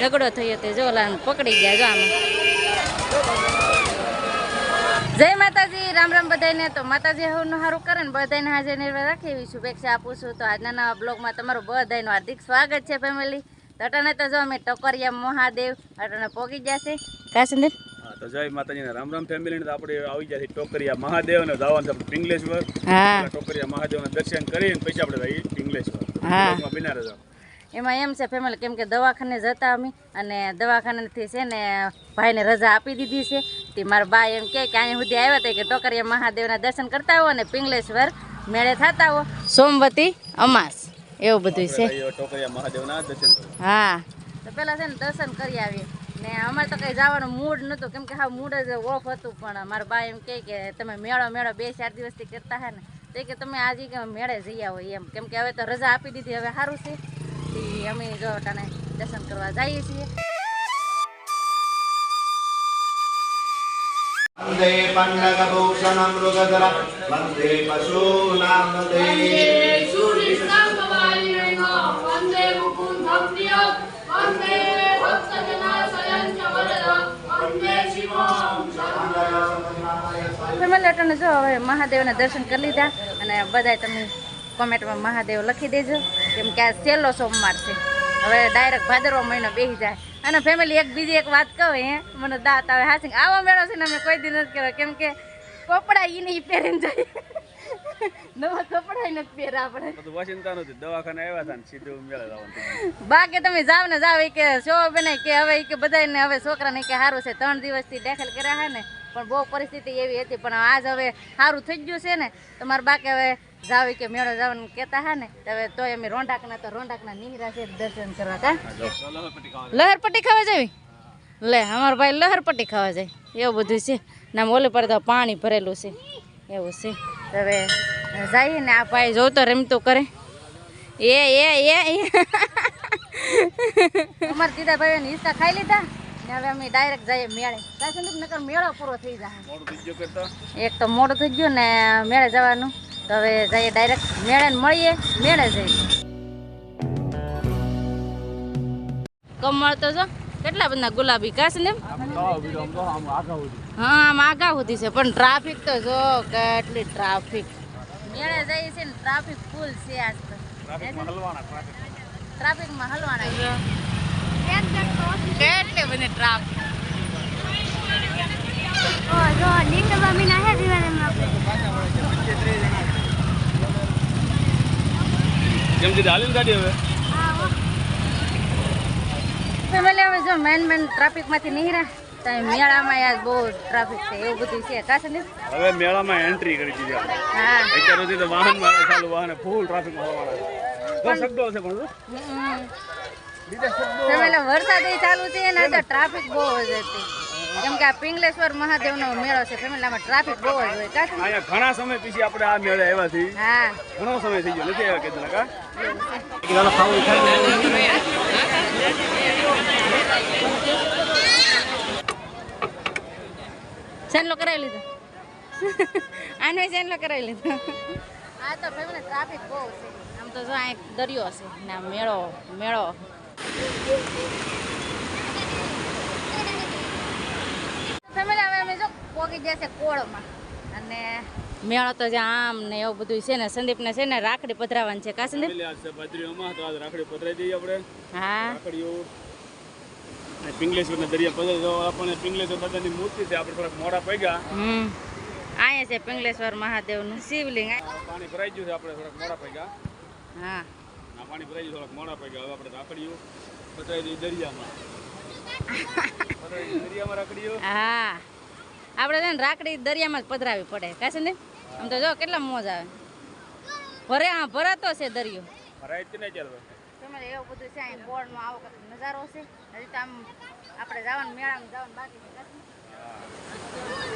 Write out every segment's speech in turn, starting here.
ઝઘડો થયો તે જો લાન પકડી ગયા જો આમાં. જય માતાજી રામ રામ બધાને તો માતાજી હવનું સારું કરે ને બધાને હાજર નિર્ભર રાખી એવી શુભેચ્છા આપું છું. તો આજના નવા બ્લોગમાં તમારું બધાનું હાર્દિક સ્વાગત છે ફેમિલી તટાને તો જો અમે ટકોરિયા મહાદેવ અટાને પોગી ગયા કાસંદર હા તો જય માતાજીના રામ રામ ફેમિલી તો આપણે આવી જાય ટોકરિયા મહાદેવ ને જવાનું છે પિંગલેશ્વર. ટોકરિયા મહાદેવના દર્શન કરીને પછી આપણે જઈએ પિંગલેશ્વર. બિના રહેજો એમાં એમ છે ફેમિલી કેમ કે દવાખાને જતા અમે અને દવાખાનેથી છે ને ભાઈને રજા આપી દીધી છે. તે મારા બા એમ કહે કે અહીંયા સુધી આવ્યા હતા કે ટોકરિયા મહાદેવના દર્શન કરતા હો અને પિંગલેશ્વર મેળે થતા હો સોમવતી અમાસ એવું બધું છે. જઈએ ટોકરિયા મહાદેવના દર્શન કરવા. હા. તો પેલા છે ને દર્શન કરી આવીએ. ને અમારે તો કંઈ જવાનું મૂડ નહોતું કેમ કે હા મૂડ જ ઓફ હતું પણ મારા બા એમ કહે કે તમે મેળો મેળો બે ચાર દિવસથી કરતા હે ને. તો કે તમે આજે કે મેળે જઈ આવો એમ. કેમ કે હવે તો રજા આપી દીધી હવે સારું છે. પછી અમે જો તને દર્શન કરવા જઈએ છીએ. વંદે પંડગભૂષણમ મૃગધર વંદે પશૂનામ વંદે સૂર્યસ્તમ વાયુનો જો હવે મહાદેવના દર્શન કરી લીધા અને બધાય તમે કોમેન્ટમાં મહાદેવ લખી દેજો કેમ કે આ છેલ્લો સોમવાર છે. હવે ડાયરેક્ટ ભાદરવો મહિનો બેસી જાય. અને ફેમિલી એક બીજી એક વાત કહું હે મને દાંત આવે હાસિંગ આવો મેળો છે ને અમે કોઈ દી નથી કર્યો. કેમ કે કપડા નહીં પહેરીને જાય. નવા કપડા નથી પહેરા આપણે. નથી. દવાખાને આવ્યા હતા ને સીધું મેળે જવાનું બાકી તમે જાવ ને જાવ કે શો બને કે હવે કે બધાને હવે છોકરાને કે સારું છે ત્રણ દિવસથી દાખલ કર્યા હે ને પણ બહુ પરિસ્થિતિ એવી હતી. પણ આજ હવે સારું થઈ ગયું છે ને તમારા બાકે હવે જાવ કે મેળો જવાનું કહેતા હા ને હવે તોય અમે રોંડાકના તો રોંડાકના નીહરા છે દર્શન કરવા કા? લહેરપટ્ટી ખાવા જવી? લે, અમારો ભાઈ લહેરપટ્ટી ખાવા જાય. એવું બધું છે. નામ ઓલે પર તો પાણી ભરેલું છે. એવું છે. હવે જઈએ ને, આ ભાઈ જોતો રમતું કરે. એ એ એ અમારા દીદા ભાઈ હિસ્સા ખાઈ લીધા? ને હવે અમે ડાયરેક્ટ જઈએ મેળે. મેળો પૂરો થઈ જાય. એક તો મોડું થઈ ગયું ને મેળે જવાનું. તો હવે જઈએ ડાયરેક્ટ મેળે ને મળીએ મેળે જઈએ. કમળ તો જો કેટલા બધા ગુલાબી? કાશ ને હા આમ આગા સુધી છે. પણ ટ્રાફિક તો જો કેટલી ટ્રાફિક મેળે જઈએ છે ને ટ્રાફિક ફૂલ છે આજ તો. ટ્રાફિકમાં હલવાના ટ્રાફિક ટ્રાફિકમાં હલવાના. કેટલી બધી ટ્રાફિક કેમ છે હાલીને ગાડી હવે? ફેમિલી હવે જો મેન મેન ટ્રાફિકમાંથી નીકળ્યા મેળામાં યાર બહુ ટ્રાફિક છે એવું બધું છે. કાશે ને? હવે મેળામાં એન્ટ્રી કરી દીધી આપણે. હા. અત્યાર સુધી તો વાહન મારા ચાલુ વાહન ફૂલ ટ્રાફિકમાં હલવાના જો શબ્દો હશે પણ વરસાદ એ ચાલુ છે ને તો ટ્રાફિક બહુ જ હતી. કેમ કે આ પિંગલેશ્વર મહાદેવનો મેળો છે ટ્રાફિક બહુ જ હોય. કાશે અહીંયા ઘણા સમય પછી આપણે આ મેળે આવ્યા છીએ. હા. ઘણો સમય થઈ ગયો નથી આવ્યા કીધું કા? સેનલો કરાવી લીધો? આને સેનલો કરાવી લીધો? આ તો ફેમિલી ટ્રાફિક બહુ છે. આમ તો જો આ એક દરિયો છે ને મેળો મેળો ફેમિલી હવે અમે જો પોગી જશે કોળમાં. અને મેળો તો આમ ને એવું બધું છે ને સંદીપને છે ને રાખડી પધરાવાની છે. કા સંદીપ? રાખડી પધરાઈ દઈએ આપણે. હા. રાખડીઓ. પિંગલેશ્વરના દરિયા પધરાઈ તો આપણને પિંગલેશ્વર દાદાની મૂર્તિ છે આપણે થોડાક મોડા પગ્યા. અહીંયા છે પિંગલેશ્વર મહાદેવનું શિવલિંગ. પાણી ભરાઈ ગયું છે આપણે થોડાક મોડા પગ્યા. હા. આ પાણી ભરાઈ થોડાક મોડા પગ્યા હવે આપણે રાખડીઓ પધરાઈ દઈએ દરિયામાં. દરિયામાં રાખડીઓ. હા. આપણે છે ને રાખડી દરિયામાં જ પધરાવી પડે. કાશે ને? આમ તો જો કેટલા મોજ આવે. ભરે હા ભરાતો છે દરિયો. જ તમારે એવું બધું છે અહીં બોર્ડમાં આવો નજારો છે? હજી તો આમ આપણે જવાનું મેળામાં જવાનું બાકી છે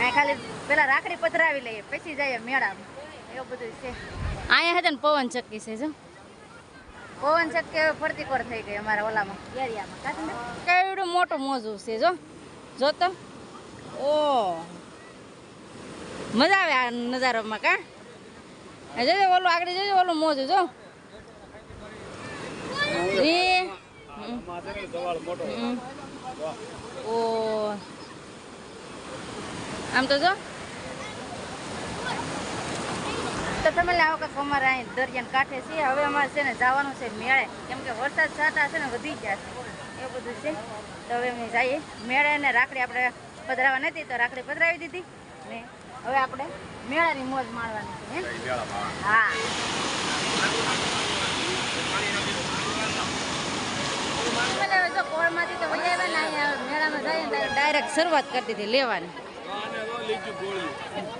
અહીં ખાલી પેલા રાખડી પધરાવી લઈએ પછી જઈએ મેળામાં. એવું બધું છે. અહીંયા હતા ને પવન ચક્કી છે જો. પવન ચક્કે ફરતી કોર થઈ ગઈ અમારા ઓલામાં, એરિયામાં. કેવડું મોટું મોજું છે, જો. જો તો. ઓ. મજા આવે આ નજારામાં કા? જોજો ઓલું આગળ જોજો ઓલું મોજું, જો. એ. ઓ. આમ તો જો. તો તમે લાવો કે અમારે અહીં દરિયાને કાંઠે છીએ. હવે અમારે છે ને જવાનું છે મેળે. કેમ કે વરસાદ છાંટા છે ને વધી ગયા છે. એવું બધું છે. તો હવે અમે જઈએ. મેળે ને રાખડી આપણે પધરાવા નથી તો રાખડી પધરાવી દીધી. ને હવે આપણે મેળાની મોજ માણવાની છે હે? જો કોળમાંથી તો વહી આવ્યા ને અહીંયા મેળામાં જઈએ ડાયરેક્ટ શરૂઆત કરી દીધી લેવાની.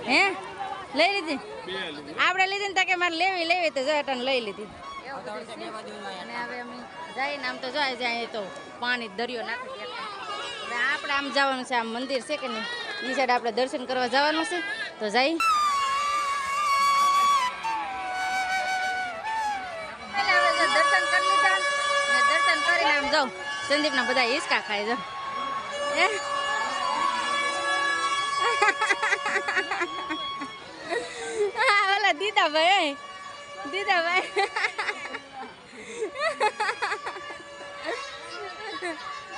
હે? લઈ લીધી? આપણે લીધી ને કે મારે લેવી લેવી તો જો અટાણે લઈ લીધી. અને હવે અમે જઈને આમ તો જાય જાય તો પાણી દરિયો નાખી આપણે આમ જવાનું છે, આમ મંદિર છે કે નહીં? એ સાઈડ આપણે દર્શન કરવા જવાનું છે, તો જઈ. એટલે દર્શન કરી દર્શન કરીને આમ જાઉં. સંદીપના બધા હિસકા ખાઈ જાઉં. હે? દીદાભાઈ દીદાભાઈ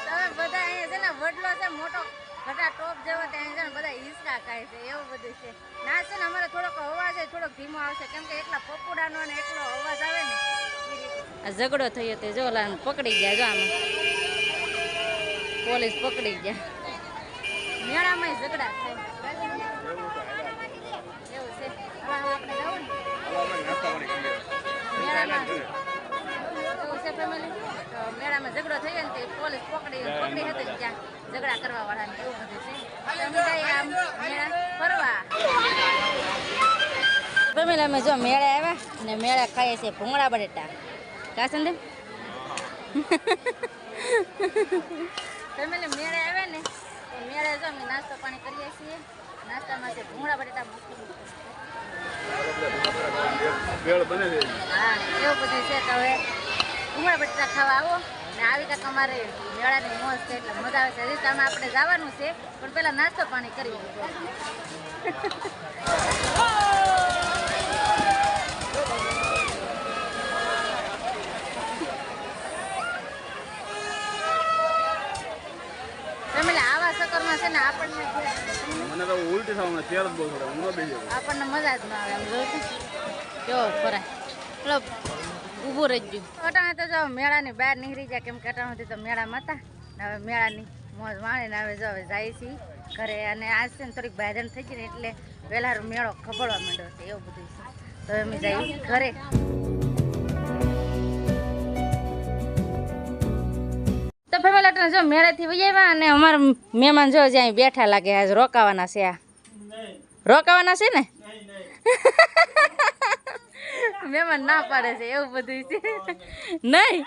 તમે બધા અહીંયા છે ને વડલો છે મોટો બધા ટોપ જેવો ત્યાં છે ને બધા હિસકા ખાય છે એવું બધું છે. ના છે ને અમારે થોડોક અવાજ થોડોક ધીમો આવશે કેમ કે એકલા પપુડાનો ને એકલો અવાજ આવે ને આ ઝઘડો થયો તે જો લાન પકડી ગયા જો આમ. પોલીસ પકડી ગયા. મેળામાં ઝઘડા થાય ઝઘડા કરવા વાળા એવું બધું છે? અમે આમ મેળા ફરવા? ફેમિલી અમે જો મેળે આવ્યા ને મેળા ખાઈએ છીએ ભૂંગળા બટેટા. કા સંદીપ ફેમિલી મેળે આવ્યા ને મેળા જો અમે નાસ્તો પાણી કરીએ છીએ. નાસ્તામાં છે ભૂંગળા બટેટા મૂકી હા એવું બધું છે તો હવે ભૂંગળા બટેટા ખાવા આવો. ને આવી કાંક અમારે મેળાની મોજ છે એટલે મજા આવે છે. હજી આપણે જવાનું છે પણ પહેલાં નાસ્તો પાણી કરી છે ને આપણને મને તો ઉલટી થવાનું તેર જ બહુ થોડે હું ન બેસી આપણને મજા જ ના આવે એમ કેવો ફરાય ચલો ઊભું રહી ગયું અટાણે તો જો મેળાની બહાર નીકળી જાય કેમ કે અટાણેથી તો મેળામાં હતા. ને હવે મેળાની મોજ માણીને હવે જો હવે જાય છે ઘરે. અને આજ છે ને થોડીક બાયધન થઈ ગઈ ને એટલે વહેલા મેળો ખબડવા માંડ્યો છે એવું બધું છે. તો અમે જઈએ ઘરે. તો ફેમિલી અટાણે જો મેળેથી વૈયા અને અમારા મહેમાન જો જ્યાં બેઠા લાગે આજ રોકાવાના છે આ. રોકાવાના છે ને? મહેમાન ના પાડે છે, એવું બધું છે. નહીં.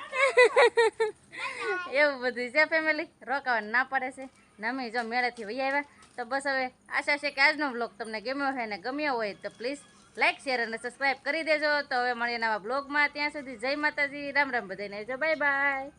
એવું બધું છે ફેમિલી રોકાવાનું ના પાડે છે. નમી જો મેળેથી વહી આવ્યા, તો બસ હવે આશા છે કે આજનો બ્લોગ તમને ગમ્યો હોય ને ગમ્યો હોય, તો પ્લીઝ લાઇક શેર અને સબસ્ક્રાઈબ કરી દેજો. તો હવે મળીએ નવા બ્લોગમાં ત્યાં સુધી જય માતાજી. રામ રામ બધાને જો બાય બાય